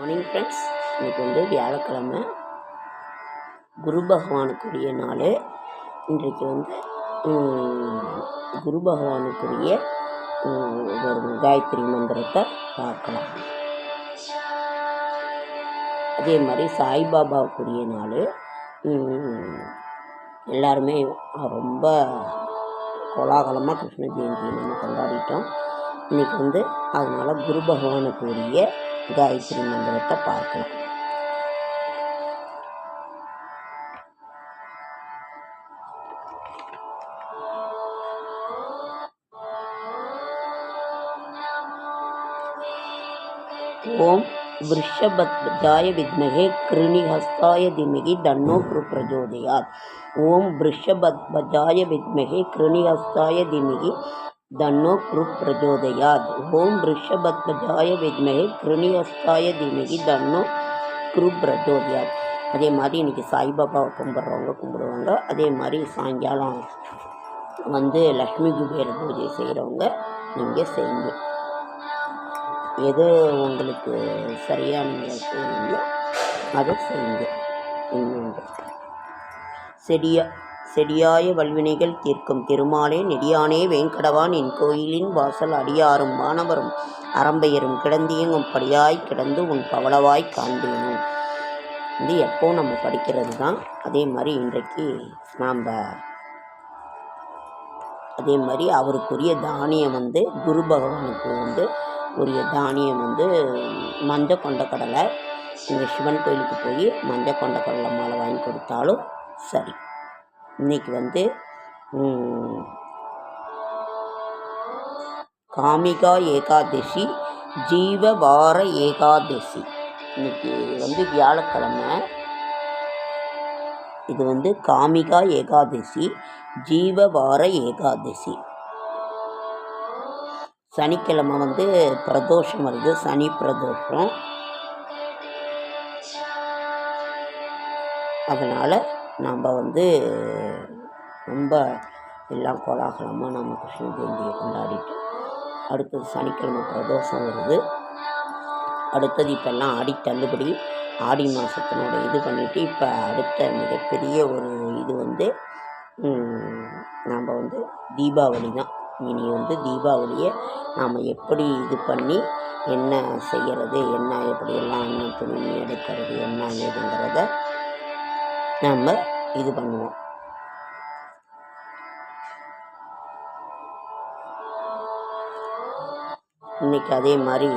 Morning friends இன்றைக்கி வந்து வியாழக்கிழமை. குரு பகவானுக்குரிய நாள். இன்றைக்கு வந்து குரு பகவானுக்குரிய ஒரு காயத்ரி மந்திரத்தை பார்க்கலாம். அதே மாதிரி சாய்பாபாவுக்குரிய நாள். எல்லாருமே ரொம்ப கோலாகலமாக கிருஷ்ண ஜெயந்தியை நம்ம கொண்டாடிட்டோம். இன்றைக்கி வந்து அதனால் குரு பகவானுக்குரிய காயத்ரி மந்திரத்தை பார்க்கலாம் ஓம் விருஷபத்வஜாய வித்மகே கிருணிஹஸ்தாய திமிகி தன்னோ குரு பிரஜோதயாத் ஓம் விருஷபத்வஜாய வித்மகே கிருணிஹஸ்தாய திமிகி தன்னோ குருப் பிரஜோதயாத் ஓம் ரிஷபத்வஜாய வித்மகே கிருணியஸ்தாய தீமகி தன்னோ குருப் பிரஜோதயாத் அதே மாதிரி இன்றைக்கி சாய்பாபாவை கும்பிட்றவங்க கும்பிடுவாங்க. அதே மாதிரி சாயங்காலம் வந்து லக்ஷ்மி குபேர பூஜை செய்கிறவங்க நீங்கள் செய்யுங்க. எது உங்களுக்கு சரியாக நீங்கள் செய்யணுங்களோ அதை செய்யுங்க. இன்னொன்று செடியாய வல்வினைகள் தீர்க்கும். திருமாலே நெடியானே வேங்கடவான் என் கோயிலின் வாசல் அடியாரும் மாணவரும் அரம்பையரும் கிடந்தியங்கும் படியாய் கிடந்து உன் பவளவாய் காண்பேனும். இது எப்போ நம்ம படிக்கிறது தான் அதே மாதிரி இன்றைக்கு நாம் அதே மாதிரி அவருக்குரிய தானியம் வந்து குரு பகவானுக்கு வந்து உரிய தானியம் வந்து மஞ்ச கொண்ட கடலை இந்த சிவன் கோயிலுக்கு போய் மஞ்ச கொண்ட கடலை மாலை வாங்கி கொடுத்தாலும் சரி. இன்னைக்கு வந்து காமிகா ஏகாதசி ஜீவ வார ஏகாதசி. இன்னைக்கு வந்து வியாழக்கிழமை. இது வந்து காமிகா ஏகாதசி ஜீவ வார ஏகாதசி. சனிக்கிழமை வந்து பிரதோஷம் வருது சனி பிரதோஷம். அதனால் நம்ம வந்து ரொம்ப எல்லாம் கோலாகலமாக நம்ம கிருஷ்ண ஜெயந்தியை கொண்டாடிட்டு அடுத்தது சனிக்கிழமை பிரதோஷம் வருது. அடுத்தது இப்போல்லாம் ஆடி தள்ளுபடி ஆடி மாதத்தினோட இது பண்ணிவிட்டு இப்போ அடுத்த மிகப்பெரிய ஒரு இது வந்து நாம் வந்து தீபாவளி தான் இனி வந்து தீபாவளியை நாம் எப்படி இது பண்ணி என்ன செய்கிறது என்ன எப்படியெல்லாம் என்ன துணி எடுக்கிறது என்ன ஏதுங்கிறத நம்ம இது பண்ணுவோம். இன்னைக்கு அதே மாதிரி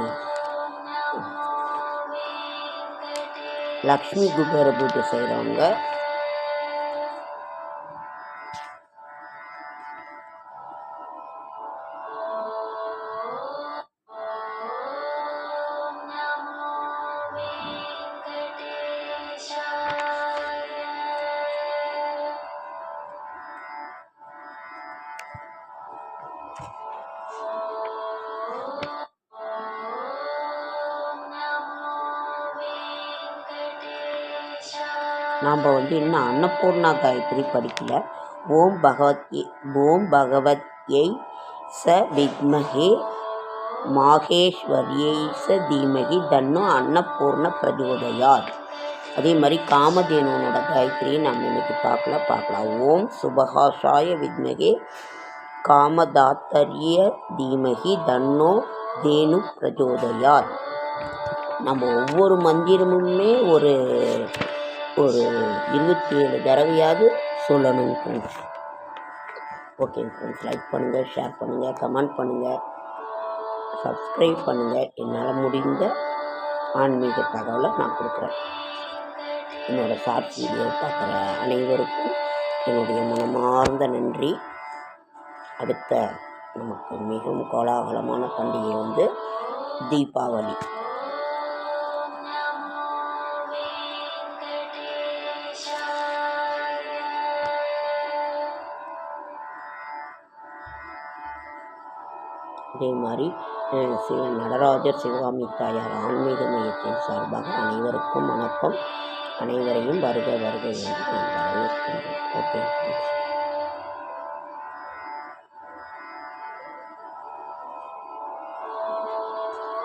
லக்ஷ்மி குபேர பூஜை செய்கிறவங்க நாம் வந்து இன்னும் அன்னபூர்ணா காயத்ரி படிக்கல. ஓம் பகவத் ஓம் பகவத்யை ச வித்மகே மாகேஸ்வரியை ச தீமகி தன்னு அன்னபூர்ண பிரஜோதயாத் அதே மாதிரி காமதேனுவனோட காயத்ரியை நம்ம இன்னைக்கு பார்க்கல பார்க்கலாம். ஓம் சுபகாஷாய வித்மகே காமதாத்தரிய தீமகி தன்னோ தேனு பிரஜோதையார் நம்ம ஒவ்வொரு மந்திரமுமே ஒரு ஒரு இருபத்தி ஏழு தடவையாவது சொல்லணும் ஃப்ரெண்ட்ஸ் ஓகே ஃப்ரெண்ட்ஸ் லைக் பண்ணுங்கள் ஷேர் பண்ணுங்கள் கமெண்ட் பண்ணுங்கள் சப்ஸ்கிரைப் பண்ணுங்கள் என்னால் முடிந்த ஆன்மீக தகவலை நான் கொடுக்குறேன். என்னோடய ஷார்ட்ஸ் வீடியோ பார்க்குற அனைவருக்கும் என்னுடைய மனமார்ந்த நன்றி. அடுத்த நமக்கு மிகவும் கோலாகலமான பண்டிகை வந்து தீபாவளி. அதே மாதிரி அஹ், சிவ நடராஜர் சிவகாமி தாயார் ஆன்மீக மையத்தின் சார்பாக அனைவருக்கும் வணக்கம். அனைவரையும் வருக வருக என்று வரவேற்கின்றோம் ஓகே